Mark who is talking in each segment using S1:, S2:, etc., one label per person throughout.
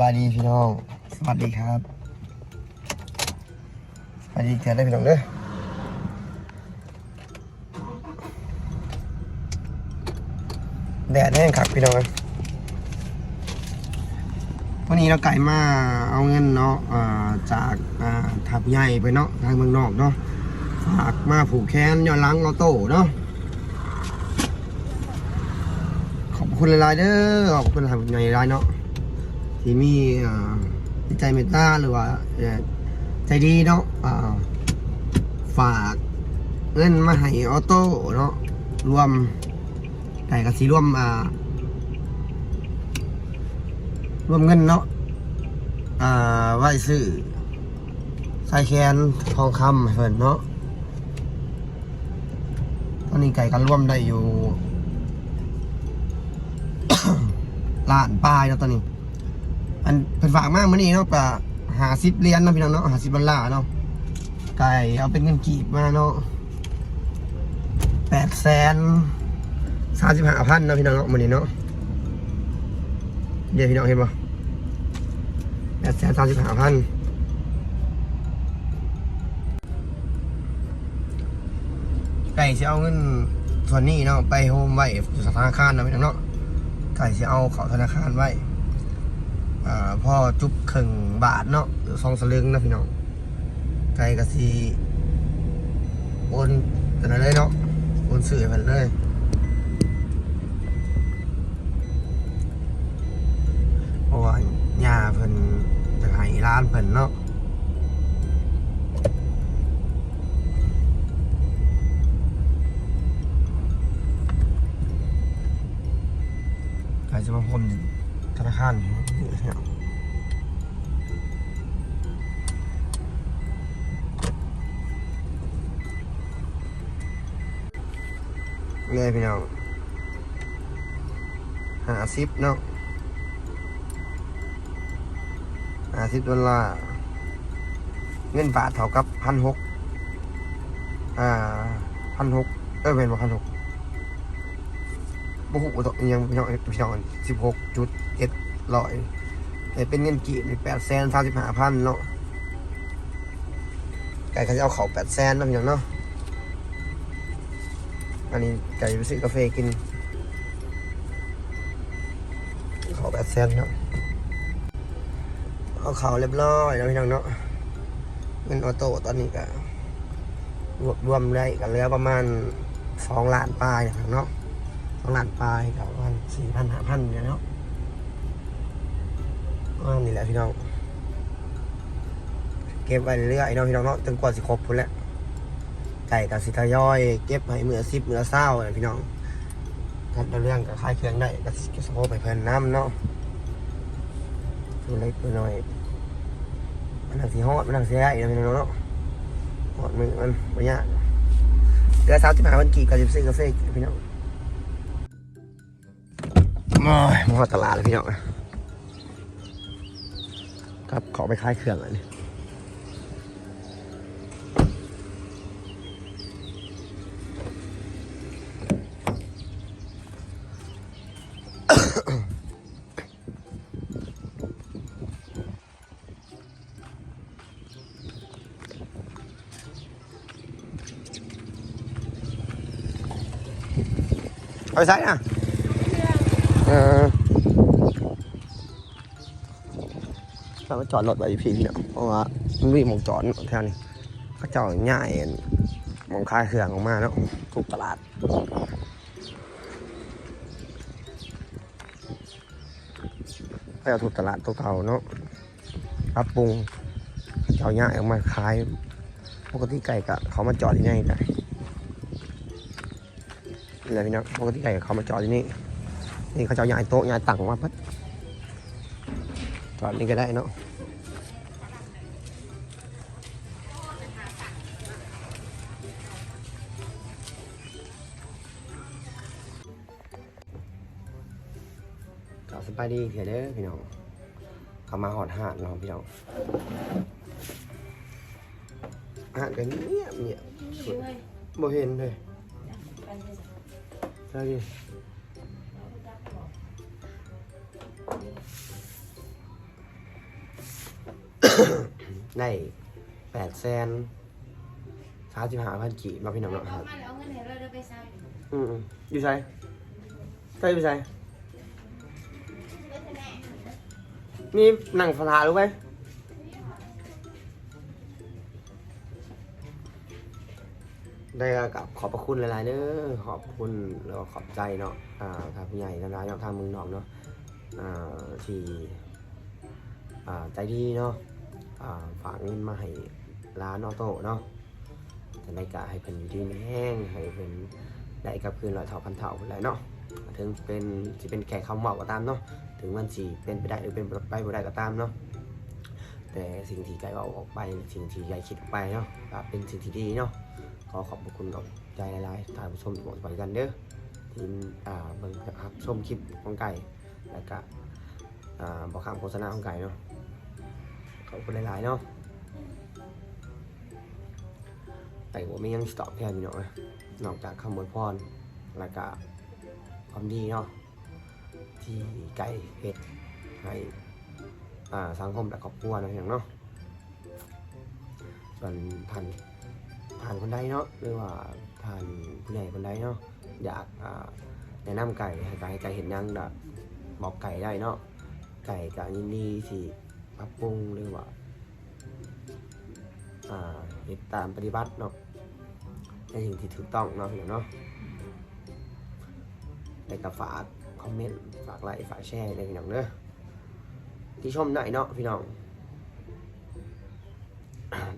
S1: บายดีพี่น้อง สวัสดีครับ สวัสดีแทนได้พี่น้องเด้อแดดแห้งคักพี่น้องเอ้ยวันนี้เราไก่มาเอาเงินเนาะจากอ่าทับใหญ่ไปเนาะทางเมืองนอกเนาะฝากมาผูกแขนย้อนหลังเอาโต้เนาะขอบคุณหลายๆเด้อขอบคุณหลายๆเนาะ ที่มีใจเมตตาหรือว่าใจดีเนาะฝากเงินมาให้ออโต้เนาะรวมไก่กะสีรวมอ่ารวมเงินเนาะอ่าไว้ซื้อใส่แคนทองคำให้เพิ่นเนาะตอนนี้ไก่กันร่วมได้อยู่ล้านปลายแล้วตอนนี้ อันเป็นฝากมากมื่อนี้เนาะปะหาสิบเหรียญเนาะพี่น้องเนาะหาสิบดอลลาร์เนาะไก่เอาเป็นเงินกีบมาเนาะแปดแสนสามสิบห้าพันเนาะพี่น้องเนาะมื่อนี้เนาะเดี๋ยวพี่น้องเห็นปะแปดแสนสามสิบห้าพันไก่จะเอาเงินส่วนนี้เนาะไปโฮมไว้ธนาคารเนาะพี่น้องเนาะไก่จะเอาเข้าธนาคารไว้ พ่อจุ๊บครึ่งบาทเนาะหรือซองสลึงนะพี่น้องไก่กะสีโอนกันเลยเนาะโอนสื่อไปเลยเพราะว่าย่าเพิ่นจะให้ร้านเพิ่นเนาะไก่จะมาพมธนาคารเนาะ เลยพี่น้องหาซิปเนาะหาซิปดอลลาร์เงินบาทเท่ากับพันหกอ่าพันหกเออเป็นว่าพันหกบุหุตยังพี่น้องพี่น้องสิบหกจุด เอ็ดร้อยแต่เป็นเงินกีบในแปดแสนสามสิบห้าพันเนาะไก่เขาจะเอาเขาแปดแสนนะพี่น้องเนาะอันนี้ไก่ไปซื้อกาแฟกินเขาแปดแสนเนาะเอาเขาเรียบร้อยแล้วพี่น้องเนาะเงินออโต้ตอนนี้ก็รวบรวมได้กันแล้วประมาณสองล้านปลายเนาะสองล้านปลายกับประมาณสี่พันห้าพันเนี่ยเนาะ ว่านี่แหละพี่น้อง เก็บไว้เรื่อยๆเนาะพี่น้องเนาะจนกว่าสิครบพุ่นแหละไก่กับสิทยอย เก็บให้เมื่อสิบเมื่อเศร้าเลยพี่น้องกันเรื่องกับคลายเครื่องได้ก็สิสโคไปเพิ่นน้ำเนาะตัวเล็กตัวน้อยมันนังสีฮอดมันนังสีได้เนาะพี่น้องเนาะฮอดมือมันไม่ยากเดือนสามสิบห้าวันกี่กับสิบสี่กาแฟพี่น้องมอยมาตลาดเลยพี่น้อง ครับขอไปคลายเครื่องอันนี้เอาไปใส่นะเออ เราก็จอดรถไว้พี่เนาะเพราะว่ามันมีหมองจอดแถวนี้เขาเจ้าง่ายมองคลายเครื่องออกมาเนาะทุกตลาดก็เอาถูกตลาดตัวเก่าเนาะปรับปรุงเจ้าย่ายออกมาขายปกติไก่กะเขามาจอดที่นี่ได้นี่แหละพี่น้องปกติไก่กะเขามาจอดที่นี่นี่เขาจะเอาย้ายโต๊ะย้ายตังมาปั๊บ จอดนี่ก็ได้เนาะจอดสบายดีเถอะเด้อพี่น้องเขามาหอดหาดเนาะพี่น้องหาดกันเงียบเงียบสุดบ่เห็นเลยใช่ดิ ได้แปดแสนสามสิบห้าพันกีบมาพี่น้อง
S2: เอา
S1: เนาะครับ
S2: มาแล้วเอาเงินให้เราเดี๋ยวไปซ้ำ
S1: อืมอืมอยู่ใช่ใช่อยู่ใช่นี่นั่งฟลารู้ไหมได้กับขอบพระคุณหลายๆเด้อขอบคุณแล้วก็ขอบใจเนาะอ่าทางผู้ใหญ่ทางร้านเนาะทางเมืองนอกเนาะอ่าที่อ่าใจดีเนาะอ่า ฝากเงินมาให้ร้านออโต้เนาะจะได้กะให้เป็นอยู่ดีแห้งให้เป็นได้กับคืนร้อยเท่าพันเท่าแหละเนาะถึงเป็นจะเป็นแขกคำเว่าก็ตามเนาะถึงมันสีเป็นไปได้หรือเป็นไปบ่ได้ก็ตามเนาะแต่สิ่งที่ไก่เอาออกไปสิ่งที่ไก่คิดออกไปเนาะเป็นสิ่งที่ดีเนาะขอขอบคุณกับใจหลายๆท่านผู้ชมทุกคนกันเด้อที่อ่าเบิ่งครับชมคลิปของไก่แล้วก็อ่าบอกคำโฆษณาของไก่เนาะ ขอบคุณหลายๆเนาะไก่ผมไม่ยังสตอบแทนพี่น้องนะนอกจากคำอวยพรแล้วก็ความดีเนาะที่ไก่เฮ็ดให้สังคมและครอบครัวนะอย่างเนาะส่วนท่านทานคนใดเนาะหรือว่าทานผู้ใหญ่คนใดเนาะอยากแนะนำไก่ให้ไก่ให้ไก่เห็นยังดะบอกไก่ได้เนาะไก่ก็ยินดีที่ ปรับปรุงหรือว่าอ่าเฮ็ดตามปฏิบัติเนาะในสิ่งที่ถูกต้องเนาะเนาะแล้วก็ฝากคอมเมนต์ฝากไลค์ฝากแชร์ในพี่น้องเด้อที่ชมได้เนาะพี่น้อง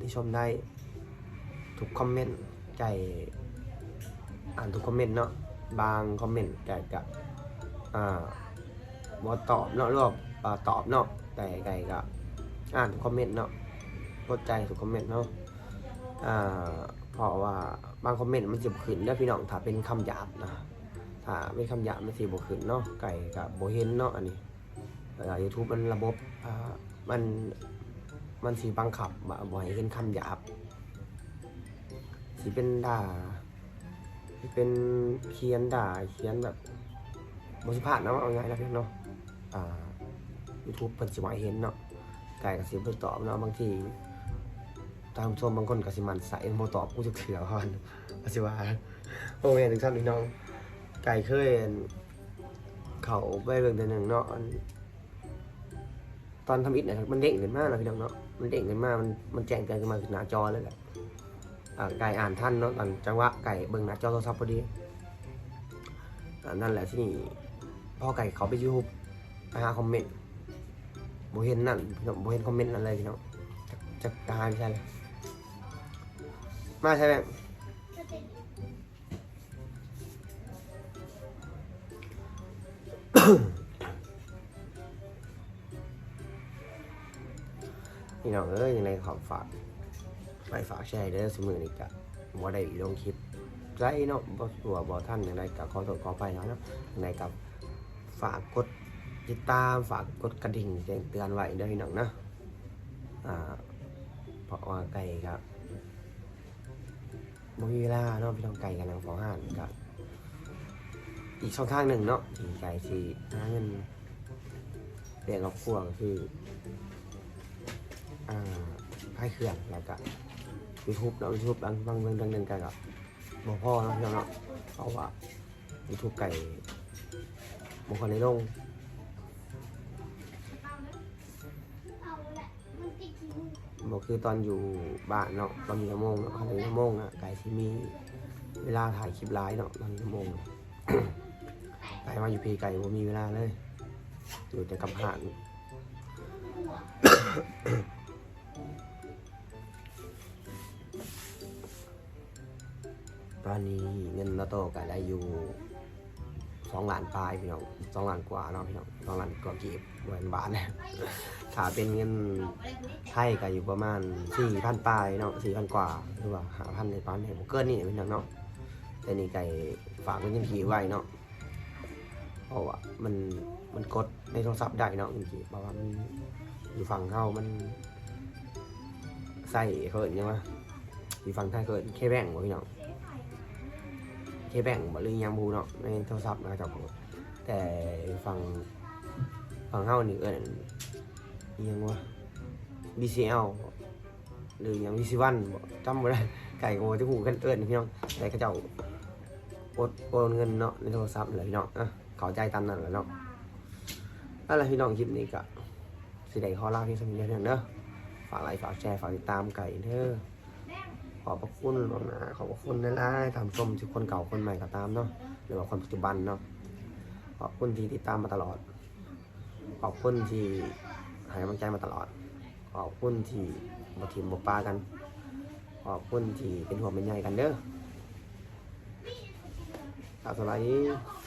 S1: ที่ชมได้ทุกคอมเมนต์ใจอ่านทุกคอมเมนต์เนาะบางคอมเมนต์ใจกับอ่าบอตอบเนาะรอว่าอ่าตอบเนาะ แต่ไก่ก็อ่านทุกคอมเมนต์เนาะกดใจทุกคอมเมนต์เนาะอ่าเพราะว่าบางคอมเมนต์มันจะบ่ขึ้นแล้วพี่น้องถ้าเป็นคำหยาบนะถ้าเป็นคำหยาบมันสิบขึ้นเนาะไก่กับโบเห็นเนาะอันนี้ยูทูบมันระบบอ่ามันมันสีบังคับบ่บ่ให้เห็นคำหยาบสิเป็นด่าสิเป็นเขียนด่าเขียนแบบบทสุภาพเนาะเอาง่ายนะพี่น้องเนาะอ่า ยูทูบเพิ่นสิว่าเห็นเนาะไก่กับสิบ่ตอบเนาะบางทีตามชมบางคนก็สิมันใส่บ่ตอบกูจะเถื่อก่อนว่าสิว่าโอ้ยถึงซั่นพี่น้องไก่เคยเขาไปเบิ่งแต่หนึ่งเนาะตอนทำอิฐเนี่ยมันเด้งขึ้นมาเนาะพี่น้องเนาะมันเด้งขึ้นมามันมันแจ้งเตือนขึ้นมาขึ้นหน้าจอเลยแหละอ่าไก่อ่านท่านเนาะตอนจังหวะไก่เบิ่งหน้าจอโทรศัพท์พอดีนั่นแหละที่นี่พ่อไก่เขาไปยูทูบไปหาคอมเมนต์ โบเห็นนั่นพี่น้องโบเห็นคอมเมนต์นั่นเลยพี่น้องจะจะตายใช่เลยมาใช่ไหมพี่น้องเอ้ยยังไงขอฝากไปฝากแชร์เด้อสมือนี่กะบ่ได้ลงคลิปไรเนาะบ่ตัวบ่ท่านอย่างไรกะขอโทษขอไปเนาะอย่างไรกับฝากกด ติดตามฝากกดกระดิ่งแจ้งเตือนไว้ด้อพี่น้องนะอ่าเพราะว่าไก่ครับบมีเวลาเนาะพี่น้องไก่กันนางฟ้องห้านกับอีกช่องทางหนึ่งเนาะที่ไก่ที่หาเงินเลี้ยงครอบครัวก็คืออ่าให้เครื่องแล้วก็ยูทูบเนาะยูทูบบางบางเรื่องดังนึงกันกับบ่พ่อเนาะพี่น้องเนาะเพราะว่ายูทูบไก่บ่คนในลง
S2: ง
S1: บ่คือตอนอยู่บ้านเนาะตอนมีชั่วโมงเนาะตอนมีชั่วโมงอะไก่ที่มีเวลาถ่ายคลิปไลฟ์เนาะตอนมีชั่วโมงไก่มาอยู่พีไก่บ่มีเวลาเลย อยู่แต่กับหานตอนนี้เงินลอตโต้ก็ได้อยู่สองล้านปลายพี่น้องสองล้านกว่าเนาะพี่น้องสองล้านกว่าเกีบเหมือนบาทเนะ ถ้าเป็นเงินไทยก็อยู่ประมาณสี่พันปลายเนาะสี่พันกว่าหรือว่าหาพันในตอนนี้ผมเกินนี่พี่น้องเนาะแต่นี่ไก่ฝากเงินยังขี่ไว้เนาะเพราะว่ามันมันกดในโทรศัพท์ได้เนาะจริงๆเพราะว่ามันอยู่ฝั่งเข้ามันใส่เขินยังวะอยู่ฝั่งไทยเขินแค่แบ่งบ่พี่น้องเคแบ่งบ่หรือยังบูเนาะในโทรศัพท์นะครับผมแต่ฟังฟังเฮานี่เอิ้น อิหยังวะ BCL หรืออย่างวิสิวันบ่จำบ่ได้ไก่โง่ที่หูกันเอิ้นพี่น้องแต่เขาเจ้าโอนโอนเงินเนาะในโทรศัพท์เลยพี่น้องอะเข้าใจตามนั้นแหละเนาะนั่นแหละพี่น้องคลิปนี้ก็สิได้ขอลาเพียงเท่านี้เด้อเด้อฝากไลค์ฝากแชร์ฝากติดตามไก่เด้อขอบพระคุณล่วงหน้าขอบพระคุณหลายๆทำชมที่คนเก่าคนใหม่ก็ตามเนาะหรือว่าคนปัจจุบันเนาะขอบคุณที่ติดตามมาตลอด ขอบคุณที่ ให้กำลังใจมาตลอด ขอบคุณที่บทีมบปลากัน ขอบคุณที่เป็นห่วงเป็นใยกันเด้อสาวสไลด์